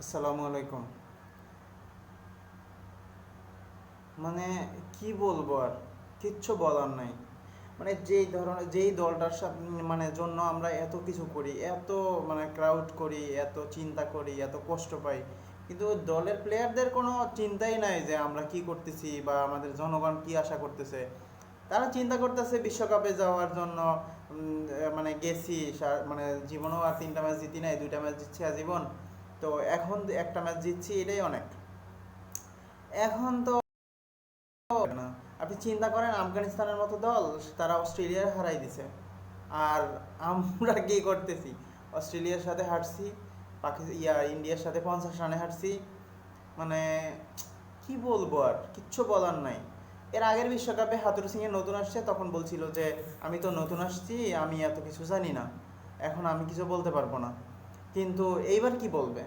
আসসালামু আলাইকুম। মানে কি বলব আর? কিচ্ছু বলার নাই। মানে যেই ধরনের, যেই দলটার সাথে মানে জন্য আমরা এত কিছু করি, এত মানে ক্রাউড করি, এত চিন্তা করি, এত কষ্ট পাই, কিন্তু দলের প্লেয়ারদের কোনো চিন্তাই নাই যে আমরা কি করতেছি বা আমাদের জনগণ কি আশা করতেছে। তারা চিন্তা করতেছে বিশ্বকাপে যাওয়ার জন্য মানে গেছি মানে জীবনেও আর তিনটা ম্যাচ জিতি নাই, দুইটা ম্যাচ জিতছি আজীবন। তো এখন একটা ম্যাচ জিতছি, এটাই অনেক। এখন তো আপনি চিন্তা করেন, আফগানিস্তানের মতো দল, তারা অস্ট্রেলিয়ার হারাই দিছে। আর আমরা কি করতেছি? অস্ট্রেলিয়ার সাথে হারছি ইয়া, ইন্ডিয়ার সাথে পঞ্চাশ রানে হারছি। মানে কি বলব আর? কিচ্ছু বলার নাই। এর আগের বিশ্বকাপে হাতুরু সিংয়ে নতুন আসছে, তখন বলছিল যে, আমি তো নতুন আসছি, আমি এত কিছু জানি না। এখন আমি কিছু বলতে পারব না। কিন্তু এইবার কি বলবে?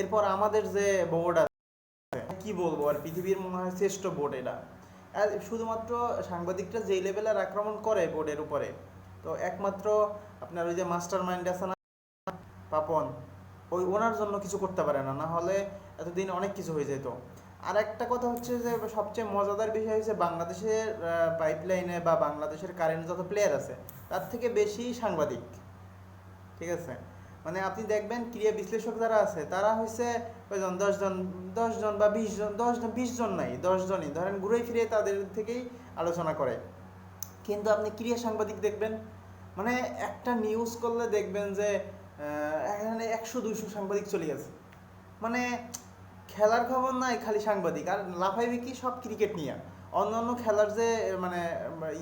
এরপর আমাদের যে বোর্ড আছে, কি বলব? আর পৃথিবীর মনে হয় শ্রেষ্ঠ বোর্ড এটা। শুধুমাত্র সাংবাদিকরা যেই লেভেলের আক্রমণ করে বোর্ডের উপরে, তো একমাত্র আপনার ওই যে মাস্টার মাইন্ড আছে না, পাপন, ওই ওনার জন্য কিছু করতে পারে না না হলে এতদিন অনেক কিছু হয়ে যেত। আর একটা কথা হচ্ছে যে, সবচেয়ে মজাদার বিষয় হচ্ছে বাংলাদেশের পাইপলাইনে বা বাংলাদেশের কারেন্ট যত প্লেয়ার আছে, তার থেকে বেশি সাংবাদিক। ঠিক আছে? মানে আপনি দেখবেন ক্রিয়া বিশ্লেষক যারা আছে, তারা হচ্ছে কয়জন? দশজন দশজন বা বিশ জন দশ জন বিশ জন নাই, দশজনই। ধরেন ঘুরে ফিরে তাদের থেকেই আলোচনা করে। কিন্তু আপনি ক্রিয়া সাংবাদিক দেখবেন মানে একটা নিউজ করলে দেখবেন যে এখানে একশো, দুইশো সাংবাদিক চলে গেছে। মানে খেলার খবর নাই, খালি সাংবাদিক। আর লাফাইবে কি? সব ক্রিকেট নিয়ে। অন্যান্য খেলার যে মানে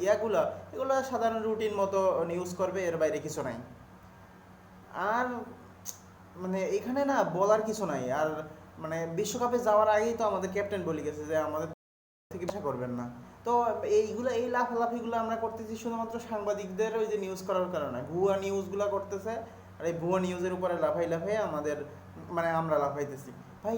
ইয়াগুলো এগুলো সাধারণ রুটিন মতো নিউজ করবে, এর বাইরে কিছু নাই। আর মানে এখানে না বলার কিছু নাই। আর মানে বিশ্বকাপে যাওয়ার আগেই তো আমাদের ক্যাপ্টেন বলে গেছে যে আমাদের থেকে আশা করবেন না। তো এইগুলো, এই লাফালাফিগুলো আমরা করতেছি শুধুমাত্র সাংবাদিকদের ওই যে নিউজ করার কারণে। ভুয়া নিউজগুলো করতেছে আর এই ভুয়া নিউজের উপরে লাফাই লাফাই আমাদের মানে আমরা লাফাইতেছি। ভাই,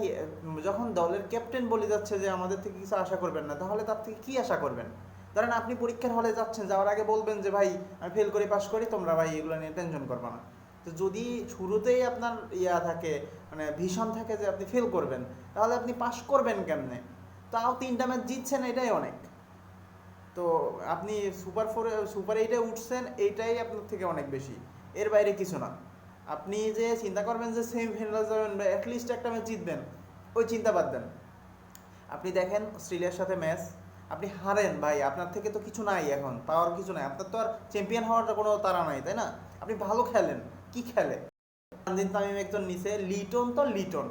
যখন দলের ক্যাপ্টেন বলে যাচ্ছে যে আমাদের থেকে কিছু আশা করবেন না, তাহলে তার থেকে কি আশা করবেন? ধরেন আপনি পরীক্ষার হলে যাচ্ছেন, যাওয়ার আগে বলবেন যে, ভাই, আমি ফেল করে পাশ করি, তোমরা ভাই এগুলো নিয়ে টেনশন করবে না। তো যদি শুরুতেই আপনার ইয়া থাকে মানে ভীষণ থাকে যে আপনি ফেল করবেন, তাহলে আপনি পাস করবেন কেমনে? তাও তিনটা ম্যাচ জিতছেন, এটাই অনেক। তো আপনি সুপার ফোরে সুপার এইটে উঠছেন, এইটাই আপনার থেকে অনেক বেশি। এর বাইরে কিছু না। আপনি যে চিন্তা করবেন যে সেমিফাইনাল যাবেন বা অ্যাটলিস্ট একটা ম্যাচ জিতবেন, ওই চিন্তা বাদ দেন। আপনি দেখেন অস্ট্রেলিয়ার সাথে ম্যাচ আপনি হারেন ভাই, আপনার থেকে তো কিছু নাই এখন, পাওয়ার কিছু নাই। আপনার তো আর চ্যাম্পিয়ন হওয়ার কোনো তারা নাই, তাই না? আপনি ভালো খেলেন। কি খেলে? তামিম একজন নিচে, লিটন তো লিটন।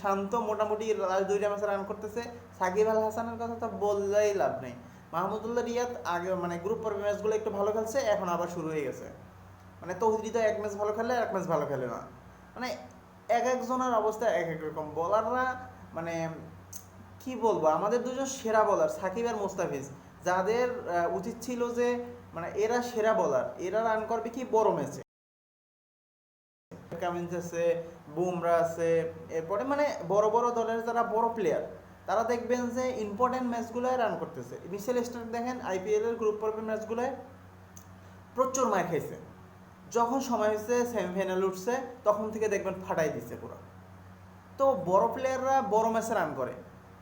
শান্ত, মোটামুটি দুইটা ম্যাচে রান করতেছে। সাকিব আল হাসানের কথা তো বললেই লাভ নেই। মাহমুদুল্লাহ রিয়াদ আগে মানে গ্রুপ পর্বে ম্যাচগুলো একটু ভালো খেলছে, এখন আবার শুরু হয়ে গেছে। মানে তৌহিদি তো এক ম্যাচ ভালো খেলে এক ম্যাচ ভালো খেলে না। মানে এক একজনের অবস্থা এক এক রকম। বলাররা মানে কি বলব, আমাদের দুজন সেরা বলার সাকিব আর মোস্তাফিজ। যাদের উচিত ছিল যে মানে এরা সেরা বলার এরা রান করবে কি বড় ম্যাচে কামিন্স আছে বুমরা আছে, এরপরে মানে বড় বড় দলের যারা বড় প্লেয়ার তারা দেখবেন যে ইম্পর্টেন্ট ম্যাচগুলোয় রান করতেছে। মিসেল স্টার্ক দেখেন আইপিএল এর গ্রুপ পর্বের ম্যাচগুলোয় প্রচুর মার খাইছে। যখন সময় হয়েছে সেমিফাইনাল উঠছে, তখন থেকে দেখবেন ফাটাই দিচ্ছে পুরো। তো বড় প্লেয়াররা বড় ম্যাচে রান করে।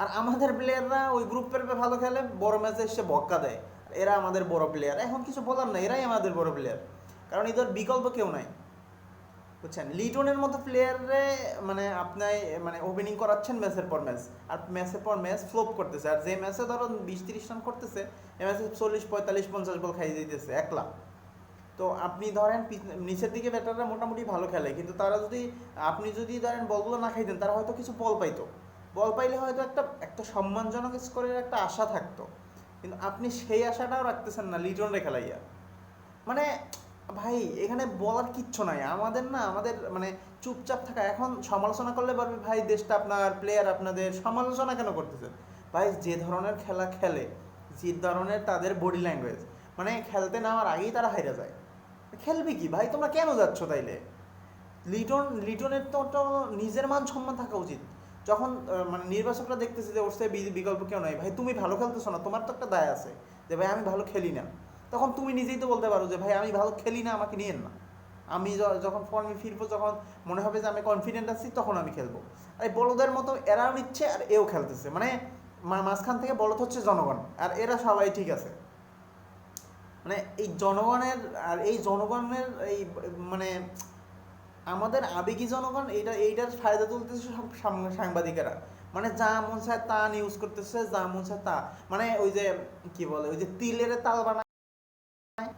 আর আমাদের প্লেয়াররা ওই গ্রুপের ভালো খেলে, বড় ম্যাচে এসে বক্কা দেয়। এরা আমাদের বড় প্লেয়ার এখন কিছু বলার নাই, এরাই আমাদের বড় প্লেয়ার কারণ এদের বিকল্প কেউ নাই। বুঝছেন? লিটনের মতো প্লেয়ারে মানে আপনি মানে ওপেনিং করাচ্ছেন ম্যাচের পর ম্যাচ আর ম্যাচের পর ম্যাচ ফ্লোপ করতেছে। আর যে ম্যাচে ধরো বিশ তিরিশ রান করতেছে এ ম্যাচে চল্লিশ, পঁয়তাল্লিশ, পঞ্চাশ বল খাই দিতেছে, একলা। তো আপনি ধরেন নিচের দিকে ব্যাটাররা মোটামুটি ভালো খেলে। কিন্তু তারা যদি, আপনি যদি ধরেন বলগুলো না খাইতেন, তারা হয়তো কিছু বল পাইতো। বল পাইলে হয়তো একটা একটা সম্মানজনক স্কোরের একটা আশা থাকতো। কিন্তু আপনি সেই আশাটাও রাখতেছেন না লিটন খেলাইয়া। মানে ভাই, এখানে বলার কিচ্ছু নাই। আমাদের না, আমাদের মানে চুপচাপ থাকা, এখন সমালোচনা করলে পারবে, ভাই, দেশটা আপনার প্লেয়ার আপনাদের, সমালোচনা কেন করতেছেন? ভাই, যে ধরনের খেলা খেলে, যে ধরনের তাদের বডি ল্যাঙ্গুয়েজ মানে খেলতে নেওয়ার আগেই তারা হাইরা যায়। খেলবে কি? ভাই, তোমরা কেন যাচ্ছ তাইলে? লিটন, লিটনের তো তো নিজের মান সম্মান থাকা উচিত। যখন মানে নির্বাচকরা দেখতেছে যে ওর সে বিকল্প কেউ নাই, ভাই, তুমি ভালো খেলতেছো না, তোমার তো একটা দায় আছে যে, ভাই, আমি ভালো খেলি না। তখন তুমি নিজেই তো বলতে পারো যে, ভাই, আমি ভালো খেলি না, আমাকে নিয়েন না। আমি যখন ফর্মে ফিরবো, যখন মনে হবে যে আমি কনফিডেন্ট আছি, তখন আমি খেলব। আর বলদের মতো এরাও নিচ্ছে আর এও খেলতেছে। মানে মাঝখান থেকে বলদ হচ্ছে জনগণ, আর এরা সবাই ঠিক আছে। মানে এই জনগণের, আর এই জনগণের এই মানে আমাদের আবেগী জনগণ, এইটা, এইটার ফায়দা তুলতেছে সব সাংবাদিকেরা। মানে যা মন চায় তা নিউজ করতেছে, যা মন চায় তা। মানে ওই যে, কি বলে, ওই যে তিলের তাল বানায়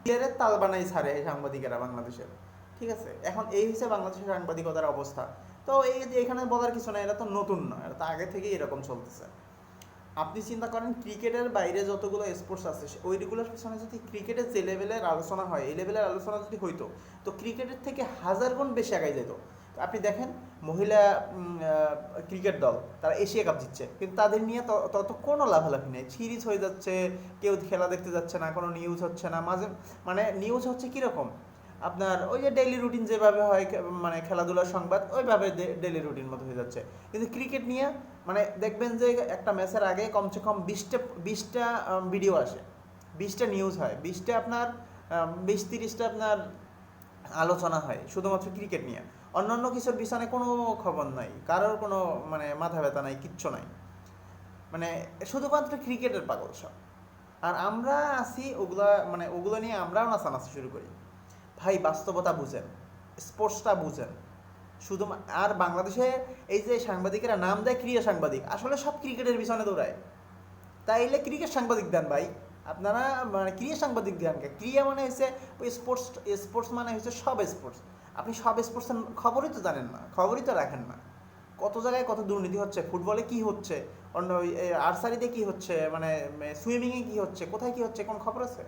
তিলের তাল বানাই ছাড়ে এই সাংবাদিকেরা বাংলাদেশের। ঠিক আছে? এখন এই হচ্ছে বাংলাদেশের সাংবাদিকতার অবস্থা। তো এই এখানে বলার কিছু না এটা তো নতুন নয়, এটা তো আগে থেকেই এরকম চলতেছে। আপনি চিন্তা করেন, ক্রিকেটের বাইরে যতগুলো স্পোর্টস আছে, ওইগুলোর পিছনে যদি ক্রিকেটের যে লেভেলের আলোচনা হয়, এই লেভেলের আলোচনা যদি হইতো, তো ক্রিকেটের থেকে হাজার গুণ বেশি আগাই যেত আপনি দেখেন মহিলা ক্রিকেট দল, তারা এশিয়া কাপ জিতছে। কিন্তু তাদের নিয়ে তত কোনো লাভালাভি নেই। সিরিজ হয়ে যাচ্ছে, কেউ খেলা দেখতে যাচ্ছে না, কোনো নিউজ হচ্ছে না। মাঝে মানে নিউজ হচ্ছে কীরকম? আপনার ওই যে ডেইলি রুটিন যেভাবে হয় মানে খেলাধুলার সংবাদ, ওইভাবে ডেইলি রুটিন মতো হয়ে যাচ্ছে। কিন্তু ক্রিকেট নিয়ে মানে দেখবেন যে একটা ম্যাচের আগে কমসে কম বিশটা বিশটা ভিডিও আসে। বিশটা নিউজ হয়। বিশটা আপনার বিশ তিরিশটা আপনার আলোচনা হয়, শুধুমাত্র ক্রিকেট নিয়ে। অন্যান্য কিছুর বিছানে কোনো খবর নাই, কারোর কোনো মানে মাথা ব্যথা নাই, কিচ্ছু নাই। মানে শুধুমাত্র ক্রিকেটের পাগল সব। আর আমরা আছি ওগুলা মানে ওগুলো নিয়ে আমরাও নাচানাচি শুরু করি। ভাই, বাস্তবতা বুঝেন, স্পোর্টসটা বুঝেন। শুধু আর বাংলাদেশে এই যে সাংবাদিকেরা নাম দেয় ক্রিয়া সাংবাদিক, আসলে সব ক্রিকেটের পিছনে দৌড়ায়। তাইলে ক্রিকেট সাংবাদিক দেন ভাই। আপনারা মানে ক্রিয়া সাংবাদিক দেন ক্রিয়া মানে হচ্ছে ওই স্পোর্টস স্পোর্টস মানে হচ্ছে সব স্পোর্টস। আপনি সব স্পোর্টসের খবরই তো জানেন না, খবরই তো রাখেন না। কত জায়গায় কত দুর্নীতি হচ্ছে ফুটবলে কি হচ্ছে অন্য আর্সারিতে কি হচ্ছে মানে সুইমিংয়ে কি হচ্ছে, কোথায় কি হচ্ছে, কোন খবর আছে?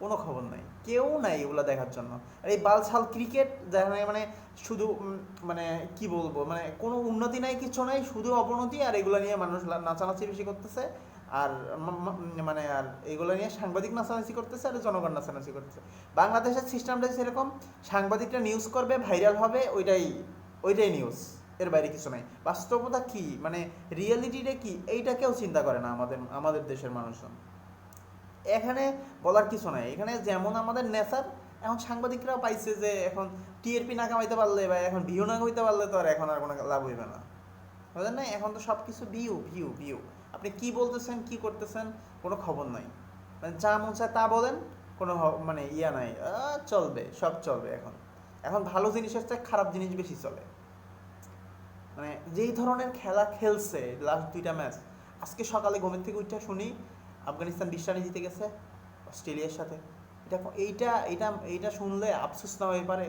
কোনো খবর নাই, কেউ নাই এগুলো দেখার জন্য। আর এই বালছাল ক্রিকেট যেখানে মানে শুধু মানে কি বলব মানে কোনো উন্নতি নাই, কিছু নাই, শুধু অবনতি, আর এগুলো নিয়ে মানুষ নাচানাচি বেশি করতেছে। আর মানে আর এগুলো নিয়ে সাংবাদিক নাচানাচি করতেছে আর জনগণ নাচানাচি করতেছে। বাংলাদেশের সিস্টেমটা সেরকম, সাংবাদিকরা নিউজ করবে ভাইরাল হবে, ওইটাই ওইটাই নিউজ এর বাইরে কিছু নাই। বাস্তবতা কি? মানে রিয়েলিটিটা কি? এইটা কেউ চিন্তা করে না আমাদের আমাদের দেশের মানুষজন। এখানে বলার কিছু নাই। এখানে যেমন আমাদের নেচার, এখন সাংবাদিকরাও পাইছে যে এখন টিআরপি না কামাইতে পারলে বা এখন ভিউ না কামাইতে পারলে তো আর এখন আর কোনো লাভ হইবে না। বুঝলেন না এখন তো সব কিছু ভিউ ভিউ ভিউ আপনি কি বলতেছেন, কি করতেছেন, কোনো খবর নাই। মানে যা মন চায় তা বলেন, কোনো মানে ইয়া নাই। চলবে, সব চলবে এখন। এখন ভালো জিনিসের চেয়ে খারাপ জিনিস বেশি চলে। মানে যেই ধরনের খেলা খেলছে লাস্ট দুইটা ম্যাচ আজকে সকালে ঘুমের থেকে উঠে শুনি, আফগানিস্তান বিশ রানে জিতে গেছে, অস্ট্রেলিয়ার সাথে। এটা এইটা এটা এইটা শুনলে আফসোস না হয়ে পারে।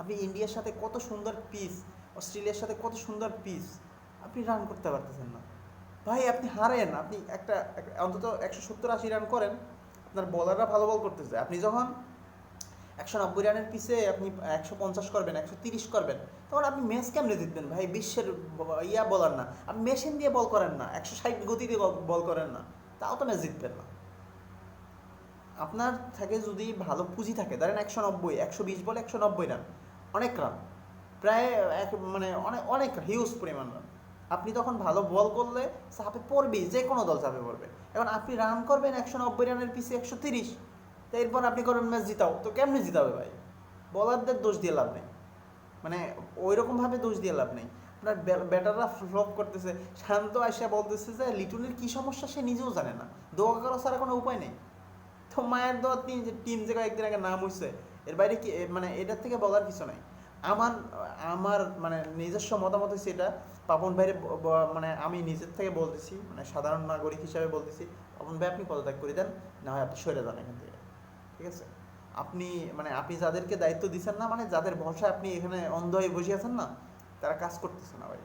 আপনি ইন্ডিয়ার সাথে কত সুন্দর পিস অস্ট্রেলিয়ার সাথে কত সুন্দর পিস আপনি রান করতে পারতেছেন না। ভাই, আপনি হারেন। আপনি একটা অন্তত একশো সত্তর আশি রান করেন। আপনার বলাররা ভালো বল করতেছে। আপনি যখন একশো নব্বই রানের পিছে আপনি একশো পঞ্চাশ করবেন, একশো তিরিশ করবেন, তখন আপনি ম্যাচ কেমনে জিতবেন? ভাই, বিশ্বের ইয়া বলার না। আপনি মেশিন দিয়ে বল করেন না। একশো ষাট গতি দিয়ে বল- করেন না। তাও তো ম্যাচ জিতবেন না। আপনার থেকে যদি ভালো পুঁজি থাকে, ধরেন একশো নব্বই, একশো বিশ বলে একশো নব্বই রান অনেক রান প্রায় এক মানে অনেক অনেক হিউজ পরিমাণ রান আপনি তখন ভালো বল করলে চাপে পড়বেই, যে কোনো দল চাপে পড়বে। এখন আপনি রান করবেন একশো নব্বই রানের পিছিয়ে একশো তিরিশ এরপর আপনি করবেন ম্যাচ জিতাও। তো কেমনে জিতাবে ভাই? বলারদের দোষ দিয়ে লাভ নেই। মানে ওই রকমভাবে দোষ দিয়ে লাভ নেই। আপনার ব্যাটাররা ফ্লপ করতেছে। শান্ত আসিয়া বলতেছে যে, লিটনের কি সমস্যা সে নিজেও জানে না। দোয়া করা ছাড়া কোনো উপায় নেই। তো মায়ের দোয়া তিন টিম যে কয়েকদিন আগে নাম হয়েছে এর বাইরে কি মানে এটার থেকে বলার কিছু নাই। আমার আমার মানে নিজস্ব মতামত হচ্ছে এটা পাপন ভাইয়ের মানে আমি নিজের থেকে বলতেছি মানে সাধারণ নাগরিক হিসাবে বলতেছি, পাপন ভাই আপনি পদত্যাগ করে দেন, না হয় আপনি সরে যান এখান থেকে। ঠিক আছে? আপনি মানে আপনি যাদেরকে দায়িত্ব দিচ্ছেন না মানে যাদের ভরসায় আপনি এখানে অন্ধ হয়ে বসে আছেন না, তারা কাজ করতেছে না ভাই।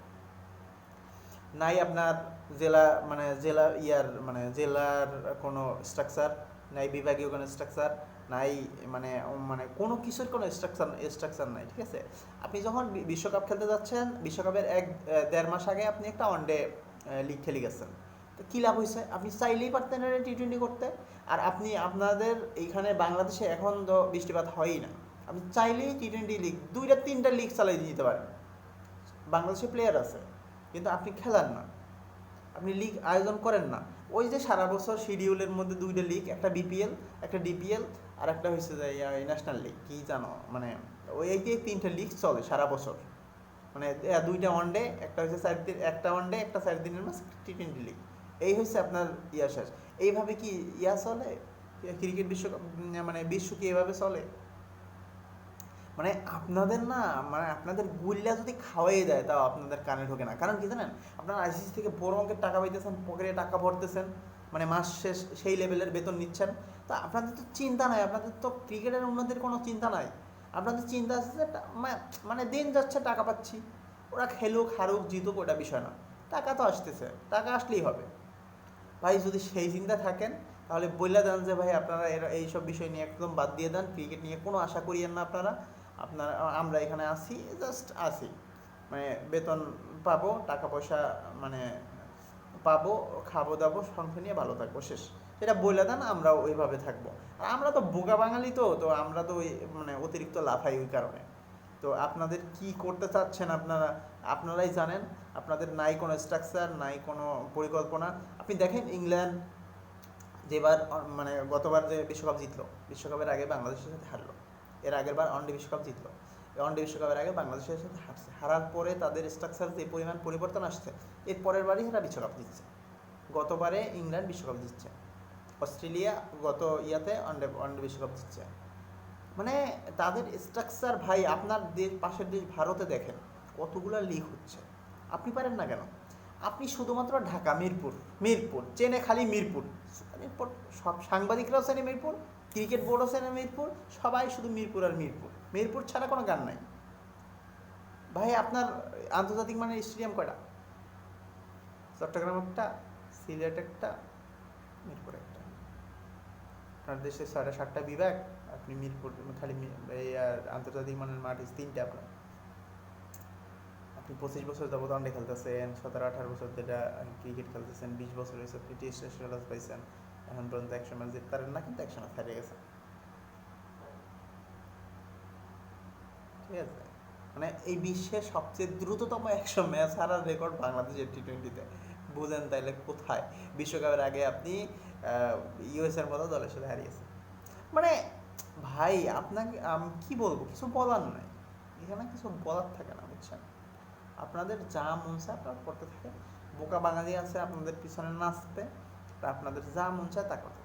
নাই আপনার জেলা মানে জেলা ইয়ার মানে জেলার কোনো স্ট্রাকচার নাই বিভাগীয় কোনো স্ট্রাকচার নাই মানে মানে কোনো কিছুর কোনো স্ট্রাকচার স্ট্রাকচার নাই, ঠিক আছে? আপনি যখন বিশ্বকাপ খেলতে যাচ্ছেন, বিশ্বকাপের এক দেড় মাস আগে আপনি একটা ওয়ানডে লিগ খেলে গেছেন। তো কী লাভ হয়েছে আপনি চাইলেই পারতেন টি টোয়েন্টি করতে। আর আপনি, আপনাদের এইখানে বাংলাদেশে এখন তো বৃষ্টিপাত হয়ই না। আপনি চাইলেই টি টোয়েন্টি লিগ দুইটা, তিনটা লিগ চালাই দিতে পারেন। বাংলাদেশে প্লেয়ার আছে, কিন্তু আপনি খেলান না। আপনি লিগ আয়োজন করেন না। ওই যে সারা বছর শিডিউলের মধ্যে দুইটা লিগ একটা বিপিএল একটা ডিপিএল আর একটা হচ্ছে যে ন্যাশনাল লিগ কি জানো? মানে ওই এই তিনটা লিগ চলে সারা বছর। মানে দুইটা ওয়ানডে একটা হচ্ছে চার দিন, একটা ওয়ানডে একটা চার দিনের ম্যাচ টি টোয়েন্টি লিগ এই হচ্ছে আপনার ইয়া শেষ। এইভাবে কি ইয়া চলে? ক্রিকেট বিশ্বকাপ মানে বিশ্ব কি এভাবে চলে? মানে আপনাদের না মানে আপনাদের গুল্লা যদি খাওয়াই দেয়, তাও আপনাদের কানে ঢোকে না। কারণ কি জানেন? আপনারা আইসিসি থেকে বড় অঙ্কের টাকা পাইতেছেন, পকেটে টাকা ভরতেছেন মানে মাস শেষ সেই লেভেলের বেতন নিচ্ছেন। তা আপনাদের তো চিন্তা নাই, আপনাদের তো ক্রিকেটের উন্নতির কোনো চিন্তা নাই। আপনাদের চিন্তা আছে যে মানে দিন যাচ্ছে, টাকা পাচ্ছি। ওরা খেলুক, হারুক, জিতুক, ওটা বিষয় না। টাকা তো আসতেছে, টাকা আসলেই হবে। ভাই, যদি সেই চিন্তা থাকেন, তাহলে বললে দেন যে, ভাই, আপনারা এর, এইসব বিষয় নিয়ে একদম বাদ দিয়ে দেন, ক্রিকেট নিয়ে কোনো আশা করিয়েন না আপনারা। আপনারা আমরা এখানে আসি জাস্ট আসি মানে বেতন পাবো, টাকা পয়সা মানে পাবো, খাব, দাবো, সংসার নিয়ে ভালো থাকব, শেষ। সেটা বলে দেন আমরা ওইভাবে থাকব। আর আমরা তো বোকা বাঙালি তো তো আমরা তো ওই মানে অতিরিক্ত লাফাই ওই কারণে। তো আপনাদের কি করতে চাচ্ছেন আপনারা, আপনারাই জানেন। আপনাদের নাই কোনো স্ট্রাকচার নাই কোনো পরিকল্পনা। আপনি দেখেন ইংল্যান্ড, যেবার মানে গতবার যে বিশ্বকাপ জিতলো, বিশ্বকাপের আগে বাংলাদেশের সাথে হারলো। এর আগের বার ওয়ানডে বিশ্বকাপ জিতলো। ওয়ানডে বিশ্বকাপের আগে বাংলাদেশের সাথে হারছে। হারার পরে তাদের স্ট্রাকচার যে পরিমাণ পরিবর্তন আসছে। এর পরের বারই এরা বিশ্বকাপ জিতছে। গতবারে ইংল্যান্ড বিশ্বকাপ জিতছে। অস্ট্রেলিয়া গত ইয়াতে ওয়ানডে ওয়ানডে বিশ্বকাপ জিতছে। মানে তাদের স্ট্রাকচার ভাই, আপনার দেশ, পাশের দেশ ভারতে দেখেন, কতগুলো লিগ হচ্ছে। আপনি পারেন না কেন? আপনি শুধুমাত্র ঢাকা, মিরপুর মিরপুর, চেনে খালি মিরপুর। মিরপুর সব সাংবাদিকরাও চেনে মিরপুর ক্রিকেট বোর্ডও চেনে মিরপুর, সবাই শুধু মিরপুর আর মিরপুর। মিরপুর ছাড়া কোনো গান নাই। ভাই, আপনার আন্তর্জাতিক মানের স্টেডিয়াম কয়টা? চট্টগ্রাম একটা, সিলেট একটা, মিরপুর একটা। আপনার দেশে ছয়টা সাতটা বিভাগ, আপনি মিরপুর, খালি আন্তর্জাতিক মানের মাঠ তিনটা আপনার। আপনি পঁচিশ বছর যাবত ওয়ানডে খেলতেছেন, সতেরো আঠারো বছর যেটা ক্রিকেট খেলতেছেন, বিশ বছর হয়েছে আপনি টেস্ট স্টেটাস পাইছেন। এখন পর্যন্ত একশো ম্যাচ জিততে পারেন না, কিন্তু একশো ম্যাচ হারিয়ে গেছে। ঠিক আছে? মানে এই বিশ্বের সবচেয়ে দ্রুততম একশো ম্যাচ হারার রেকর্ড বাংলাদেশের টি টোয়েন্টিতে বুঝেন তাইলে কোথায়? বিশ্বকাপের আগে আপনি ইউএস এর মতো দলের সাথে হারিয়েছেন। মানে ভাই, আপনাকে আমি কি বলব? কিছু বলার নাই। এখানে কিছু বলার থাকে না, বুঝছেন? আপনাদের যা মন চায় আপনারা করতে থাকেন। বোকা বাঙালি আছে, আপনাদের পিছনে নাচতে। আপনাদের যা মন চায় তা করতে